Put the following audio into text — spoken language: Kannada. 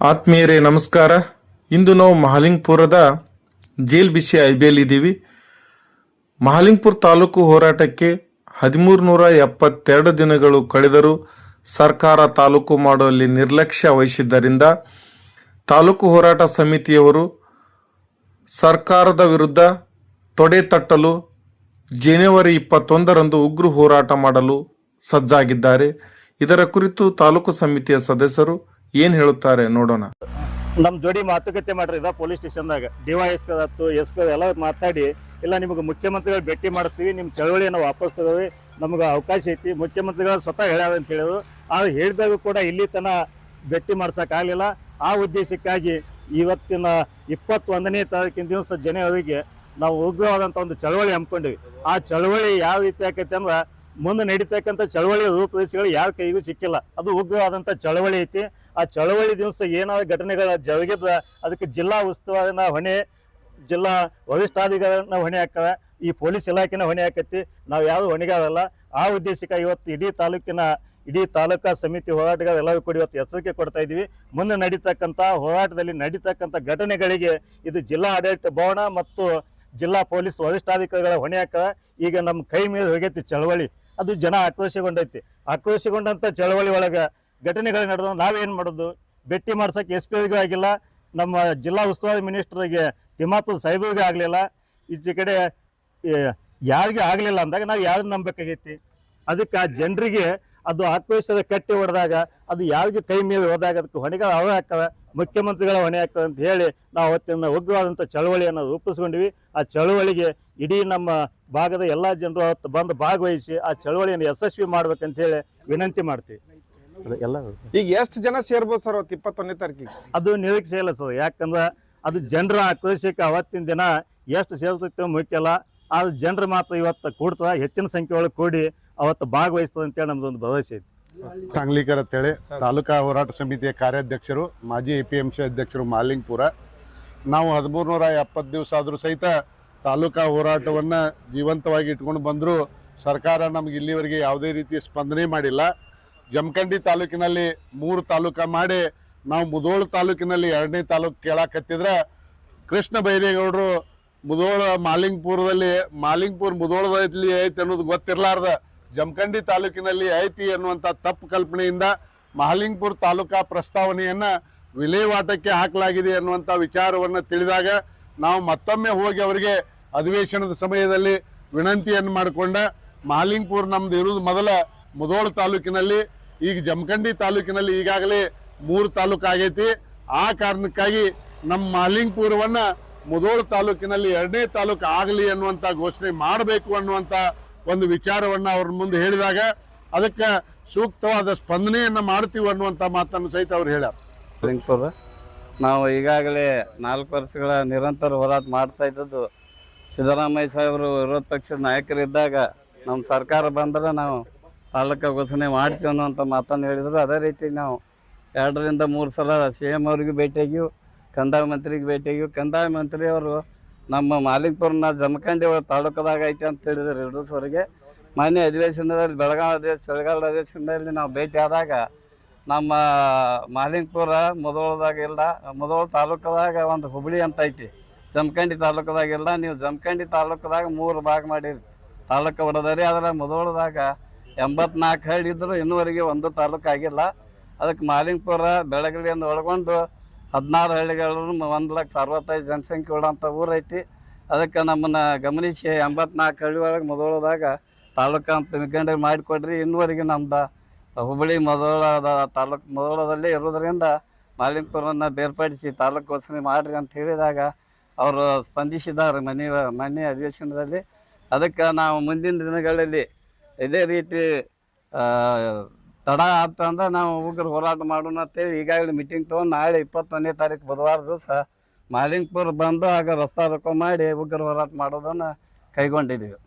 ಆತ್ಮೀಯರೇ, ನಮಸ್ಕಾರ. ಇಂದು ನಾವು ಮಹಾಲಿಂಗ್ಪುರದ ಜೇಲ್ ಬಿಸಿ ಐಬಿಯಲ್ಲಿದ್ದೀವಿ ಮಹಾಲಿಂಗ್ಪುರ ತಾಲೂಕು ಹೋರಾಟಕ್ಕೆ ಹದಿಮೂರು ನೂರ ಎಪ್ಪತ್ತೆರಡು ದಿನಗಳು ಕಳೆದರೂ ಸರ್ಕಾರ ತಾಲೂಕು ಮಾಡುವಲ್ಲಿ ನಿರ್ಲಕ್ಷ್ಯ ವಹಿಸಿದ್ದರಿಂದ ತಾಲೂಕು ಹೋರಾಟ ಸಮಿತಿಯವರು ಸರ್ಕಾರದ ವಿರುದ್ಧ ತೊಡೆ ತಟ್ಟಲು ಜನವರಿ ಇಪ್ಪತ್ತೊಂದರಂದು ಉಗ್ರ ಹೋರಾಟ ಮಾಡಲು ಸಜ್ಜಾಗಿದ್ದಾರೆ. ಇದರ ಕುರಿತು ತಾಲೂಕು ಸಮಿತಿಯ ಸದಸ್ಯರು ಏನು ಹೇಳುತ್ತಾರೆ ನೋಡೋಣ. ನಮ್ಮ ಜೋಡಿ ಮಾತುಕತೆ ಮಾಡ್ರಿ police ಸ್ಟೇಷನ್ದಾಗ D Y S P S P ಎಲ್ಲ ಮಾತಾಡಿ. ಇಲ್ಲ ನಿಮಗೆ ಮುಖ್ಯಮಂತ್ರಿಗಳು ಭೇಟಿ ಮಾಡಿಸ್ತೀವಿ ನಿಮ್ಮ ಚಳವಳಿಯನ್ನು ವಾಪಸ್ ತಗೋವಿ ನಮ್ಗೆ ಅವಕಾಶ ಐತಿ, ಮುಖ್ಯಮಂತ್ರಿಗಳು ಸ್ವತಃ ಹೇಳ್ಯಾರ ಅಂತ ಹೇಳಿದ್ರು. ಆದ್ರೆ ಹೇಳಿದಾಗ ಕೂಡ ಇಲ್ಲಿ ತನ ಭೇಟಿ ಮಾಡ್ಸೋಕ್ಕಾಗಲಿಲ್ಲ ಆ ಉದ್ದೇಶಕ್ಕಾಗಿ ಇವತ್ತಿನ ಇಪ್ಪತ್ತೊಂದನೇ ತಾರೀಕಿನ ದಿವಸ ಜನವರಿಗೆ ನಾವು ಉಗ್ರವಾದಂಥ ಒಂದು ಚಳವಳಿ ಹಮ್ಮಿಕೊಂಡಿವಿ. ಆ ಚಳವಳಿ ಯಾವ ರೀತಿ ಆಕೈತೆ ಅಂದ್ರೆ, ಮುಂದೆ ನಡೀತಕ್ಕಂಥ ಚಳವಳಿ ರೂಪದೇಶಗಳು ಯಾರ ಕೈಗೂ ಸಿಕ್ಕಿಲ್ಲ. ಅದು ಉಗ್ರವಾದಂಥ ಚಳವಳಿ ಐತಿ. ಆ ಚಳವಳಿ ದಿವಸ ಏನಾದ್ರು ಘಟನೆಗಳ ಜರುಗಿದ, ಅದಕ್ಕೆ ಜಿಲ್ಲಾ ಉಸ್ತುವಾರಿನ ಹೊಣೆ, ಜಿಲ್ಲಾ ವರಿಷ್ಠಾಧಿಕಾರಿನ ಹೊಣೆ ಹಾಕದ ಈ ಪೊಲೀಸ್ ಇಲಾಖೆನ ಹೊಣೆ ಹಾಕೈತಿ. ನಾವು ಯಾರು ಹೊಣೆಗಾರಲ್ಲ. ಆ ಉದ್ದೇಶಕ್ಕೆ ಇವತ್ತು ಇಡೀ ತಾಲೂಕಿನ, ಇಡೀ ತಾಲೂಕಾ ಸಮಿತಿ ಹೋರಾಟಗಾರ ಎಲ್ಲರೂ ಕೂಡ ಇವತ್ತು ಎಚ್ಚರಿಕೆ ಕೊಡ್ತಾ ಇದ್ದೀವಿ ಮುಂದೆ ನಡೀತಕ್ಕಂಥ ಹೋರಾಟದಲ್ಲಿ ನಡೀತಕ್ಕಂಥ ಘಟನೆಗಳಿಗೆ ಇದು ಜಿಲ್ಲಾ ಆಡಳಿತ ಭವನ ಮತ್ತು ಜಿಲ್ಲಾ ಪೊಲೀಸ್ ವರಿಷ್ಠಾಧಿಕಾರಿಗಳ ಹೊಣೆ ಹಾಕದ ಈಗ ನಮ್ಮ ಕೈ ಮೇಲೆ ಹೋಗೈತಿ ಚಳವಳಿ. ಅದು ಜನ ಆಕ್ರೋಶಗೊಂಡೈತಿ. ಆಕ್ರೋಶಗೊಂಡಂತ ಚಳವಳಿ ಒಳಗೆ ಘಟನೆಗಳು ನಡೆದ ನಾವೇನು ಮಾಡೋದು? ಭೇಟಿ ಮಾಡ್ಸೋಕ್ಕೆ ಎಸ್ ಪಿ ಆಗಿಲ್ಲ. ನಮ್ಮ ಜಿಲ್ಲಾ ಉಸ್ತುವಾರಿ ಮಿನಿಸ್ಟರ್ಗೆ, ತಿಮ್ಮಾಪುರ ಸಾಹೇಬ್ರಿಗೂ ಆಗಲಿಲ್ಲ. ಈಚೆ ಕಡೆ ಯಾರಿಗೂ ಆಗಲಿಲ್ಲ ಅಂದಾಗ ನಾವು ಯಾರು ನಂಬಬೇಕಾಗೈತಿ ಅದಕ್ಕೆ ಆ ಜನರಿಗೆ ಅದು ಆಕ್ರೋಶದ ಕಟ್ಟಿ ಹೊಡೆದಾಗ, ಅದು ಯಾರಿಗೂ ಕೈ ಮೇಲೆ ಹೋದಾಗ ಅದಕ್ಕೆ ಹೊಣೆಗಳು ಅವೇ ಆಗ್ತವೆ. ಮುಖ್ಯಮಂತ್ರಿಗಳ ಹೊಣೆ ಆಗ್ತದೆ ಅಂತ ಹೇಳಿ ನಾವು ಅವತ್ತಿನ ಉಗ್ರವಾದಂಥ ಚಳವಳಿಯನ್ನು ರೂಪಿಸ್ಕೊಂಡ್ವಿ. ಆ ಚಳವಳಿಗೆ ಇಡೀ ನಮ್ಮ ಭಾಗದ ಎಲ್ಲ ಜನರು ಅವತ್ತು ಬಂದು ಭಾಗವಹಿಸಿ ಆ ಚಳವಳಿಯನ್ನು ಯಶಸ್ವಿ ಮಾಡ್ಬೇಕಂತ ಹೇಳಿ ವಿನಂತಿ ಮಾಡ್ತೀವಿ. ಎಲ್ಲ ಈಗ ಎಷ್ಟು ಜನ ಸೇರ್ಬೋದು ಸರ್ ಅವತ್ತು ಇಪ್ಪತ್ತೊಂದನೇ ತಾರೀಕಿಗೆ? ಅದು ನಿರೀಕ್ಷೆ ಇಲ್ಲ ಸರ್. ಯಾಕಂದ್ರೆ ಅದು ಜನರ ಆಕ್ರೋಶಕ್ಕೆ ಅವತ್ತಿನ ದಿನ ಎಷ್ಟು ಸೇರ್ತೈತೆ ಮುಖ್ಯ ಅಲ್ಲ. ಆದ್ರೆ ಜನರು ಮಾತ್ರ ಇವತ್ತು ಕೂಡ್ತದ ಹೆಚ್ಚಿನ ಸಂಖ್ಯೆ ಒಳಗೆ ಕೂಡಿ ಅವತ್ತು ಭಾಗವಹಿಸ್ತದೆ ಅಂತೇಳಿ ನಮ್ದೊಂದು ಭರವಸೆ ಐತಿ. ಸಾಂಗ್ಲಿಕರ್ ಅಂತೇಳಿ ತಾಲೂಕಾ ಹೋರಾಟ ಸಮಿತಿಯ ಕಾರ್ಯಾಧ್ಯಕ್ಷರು ಮಾಜಿ ಎ ಪಿ ಎಂ ಸಿ ಅಧ್ಯಕ್ಷರು ಮಾಲಿಂಗ್ಪುರ. ನಾವು ಹದಿಮೂರು ನೂರ ಎಪ್ಪತ್ತು ದಿವಸ ಆದರೂ ಸಹಿತ ತಾಲೂಕಾ ಹೋರಾಟವನ್ನು ಜೀವಂತವಾಗಿ ಇಟ್ಕೊಂಡು ಬಂದರೂ ಸರ್ಕಾರ ನಮ್ಗೆ ಇಲ್ಲಿವರೆಗೆ ಯಾವುದೇ ರೀತಿಯ ಸ್ಪಂದನೆ ಮಾಡಿಲ್ಲ. ಜಮಖಂಡಿ ತಾಲೂಕಿನಲ್ಲಿ ಮೂರು ತಾಲೂಕು ಮಾಡಿ ನಾವು ಮುದೋಳ ತಾಲೂಕಿನಲ್ಲಿ ಎರಡನೇ ತಾಲೂಕು ಕೇಳಾಕತ್ತಿದ್ರೆ ಕೃಷ್ಣ ಬೈರೇಗೌಡರು ಮುದೋಳ ಮಾಲಿಂಗ್ಪುರದಲ್ಲಿ ಮಾಲಿಂಗ್ಪುರ ಮುದೋಳದಲ್ಲಿ ಐತಿ ಅನ್ನೋದು ಗೊತ್ತಿರಲಾರ್ದ. ಜಮಖಂಡಿ ತಾಲೂಕಿನಲ್ಲಿ ಐತಿ ಅನ್ನುವಂಥ ತಪ್ಪು ಕಲ್ಪನೆಯಿಂದ ಮಾಲಿಂಗ್ಪುರ್ ತಾಲೂಕಾ ಪ್ರಸ್ತಾವನೆಯನ್ನು ವಿಲೇವಾಟಕ್ಕೆ ಹಾಕಲಾಗಿದೆ ಅನ್ನುವಂಥ ವಿಚಾರವನ್ನು ತಿಳಿದಾಗ ನಾವು ಮತ್ತೊಮ್ಮೆ ಹೋಗಿ ಅವರಿಗೆ ಅಧಿವೇಶನದ ಸಮಯದಲ್ಲಿ ವಿನಂತಿಯನ್ನು ಮಾಡಿಕೊಂಡ ಮಾಲಿಂಗ್ಪುರ್ ನಮ್ದು ಇರುವುದು ಮೊದಲ ಮುದೋಳ ತಾಲೂಕಿನಲ್ಲಿ ಈಗ ಜಮಖಂಡಿ ತಾಲೂಕಿನಲ್ಲಿ ಈಗಾಗಲೇ ಮೂರು ತಾಲೂಕು ಆಗೈತಿ. ಆ ಕಾರಣಕ್ಕಾಗಿ ನಮ್ಮ ಮಾಲಿಂಗ್ಪುರವನ್ನ ಮುದೋಳ್ ತಾಲೂಕಿನಲ್ಲಿ ಎರಡನೇ ತಾಲೂಕು ಆಗಲಿ ಅನ್ನುವಂಥ ಘೋಷಣೆ ಮಾಡಬೇಕು ಅನ್ನುವಂಥ ಒಂದು ವಿಚಾರವನ್ನ ಅವ್ರ ಮುಂದೆ ಹೇಳಿದಾಗ ಅದಕ್ಕೆ ಸೂಕ್ತವಾದ ಸ್ಪಂದನೆಯನ್ನ ಮಾಡ್ತೀವಿ ಅನ್ನುವಂಥ ಮಾತನ್ನು ಸಹಿತ ಅವ್ರು ಹೇಳ್ಯಾರ. ನಾವು ಈಗಾಗಲೇ ನಾಲ್ಕು ವರ್ಷಗಳ ನಿರಂತರ ಹೋರಾಟ ಮಾಡ್ತಾ ಇದ್ದದ್ದು ಸಿದ್ದರಾಮಯ್ಯ ಸಾಹೇಬರು ವಿರೋಧ ಪಕ್ಷದ ನಾಯಕರಿದ್ದಾಗ ನಮ್ಮ ಸರ್ಕಾರ ಬಂದರೆ ನಾವು ತಾಲೂಕು ಘೋಷಣೆ ಮಾಡ್ತೀವಿ ಅನ್ನೋಂಥ ಮಾತನ್ನು ಹೇಳಿದರು. ಅದೇ ರೀತಿ ನಾವು ಎರಡರಿಂದ ಮೂರು ಸಲ ಸಿ ಎಂ ಅವ್ರಿಗೆ ಭೇಟಿಯಾಗಿವು ಕಂದಾಯ ಮಂತ್ರಿಗೆ ಭೇಟಿಯಾಗಿವು ಕಂದಾಯ ಮಂತ್ರಿಯವರು ನಮ್ಮ ಮಾಲಿಕ್ಪುರನ ಜಮಖಂಡಿ ತಾಲೂಕದಾಗ ಐತೆ ಅಂತ ಹೇಳಿದ್ರು ಸರಿಗೆ. ಮಾನ್ಯ ಅಧಿವೇಶನದಲ್ಲಿ, ಬೆಳಗಾವಿ ಅಧಿವೇಶ, ಚಳಿಗಾಲದ ಅಧಿವೇಶನದಲ್ಲಿ ನಾವು ಭೇಟಿ ಆದಾಗ ನಮ್ಮ ಮಾಲಿಂಗ್ಪುರ ಮೊದಲದಾಗ ಇಲ್ಲ ಮೊದಲ ತಾಲೂಕದಾಗ ಒಂದು ಹುಬ್ಳಿ ಅಂತ ಐತಿ. ಜಮಖಂಡಿ ತಾಲೂಕದಾಗ ಇಲ್ಲ, ನೀವು ಜಮಖಂಡಿ ತಾಲೂಕದಾಗ ಮೂರು ಭಾಗ ಮಾಡಿರಿ. ತಾಲೂಕು ಹೊಡೆದರಿ ಅದರ ಮುದೋಳದಾಗ ಎಂಬತ್ನಾಲ್ಕು ಹಳ್ಳಿ ಇದ್ರು ಇನ್ನೂವರೆಗೆ ಒಂದು ತಾಲೂಕು ಆಗಿಲ್ಲ. ಅದಕ್ಕೆ ಮಾಲಿಂಗ್ಪುರ ಬೆಳಗಲಿಯನ್ನು ಒಳಗೊಂಡು ಹದಿನಾರು ಹಳ್ಳಿಗಳನ್ನು ಒಂದು ಲಕ್ಷ ಅರವತ್ತೈದು ಜನಸಂಖ್ಯೆ ಉಳ್ಳಂಥ ಊರೈತಿ. ಅದಕ್ಕೆ ನಮ್ಮನ್ನು ಗಮನಿಸಿ ಎಂಬತ್ನಾಲ್ಕು ಹಳ್ಳಿ ಒಳಗೆ ಮೊದಲದಾಗ ತಾಲೂಕು ಅಂತ ನಿಗಂಡ ಮಾಡಿಕೊಡ್ರಿ. ಇನ್ನುವರೆಗೆ ನಮ್ದು ಹುಬ್ಬಳ್ಳಿ ಮೊದಲದ ತಾಲೂಕು ಮೊದಲದಲ್ಲೇ ಇರೋದ್ರಿಂದ ಮಾಲಿಂಗ್ಪುರನ್ನು ಬೇರ್ಪಡಿಸಿ ತಾಲೂಕು ಘೋಷಣೆ ಮಾಡಿರಿ ಅಂತ ಹೇಳಿದಾಗ ಅವರು ಸ್ಪಂದಿಸಿದ್ದಾರೆ ಮನೆ ಮನೆ ಅಧಿವೇಶನದಲ್ಲಿ. ಅದಕ್ಕೆ ನಾವು ಮುಂದಿನ ದಿನಗಳಲ್ಲಿ ಇದೇ ರೀತಿ ತಡ ಆತಂದ್ರೆ ನಾವು ಉಗ್ರ ಹೋರಾಟ ಮಾಡೋಣ ಅಂತೇಳಿ ಈಗಾಗಲೇ ಮೀಟಿಂಗ್ ತೊಗೊಂಡು ನಾಳೆ ಇಪ್ಪತ್ತೊಂದನೇ ತಾರೀಕು ಬುಧವಾರ ದಿವಸ ಮಾಲಿಂಗ್ಪುರ ಬಂದು ಆಗ ರಸ್ತಾ ರೊಕ್ಕ ಮಾಡಿ ಉಗ್ರ ಹೋರಾಟ ಮಾಡೋದನ್ನು ಕೈಗೊಂಡಿದ್ದೀವಿ.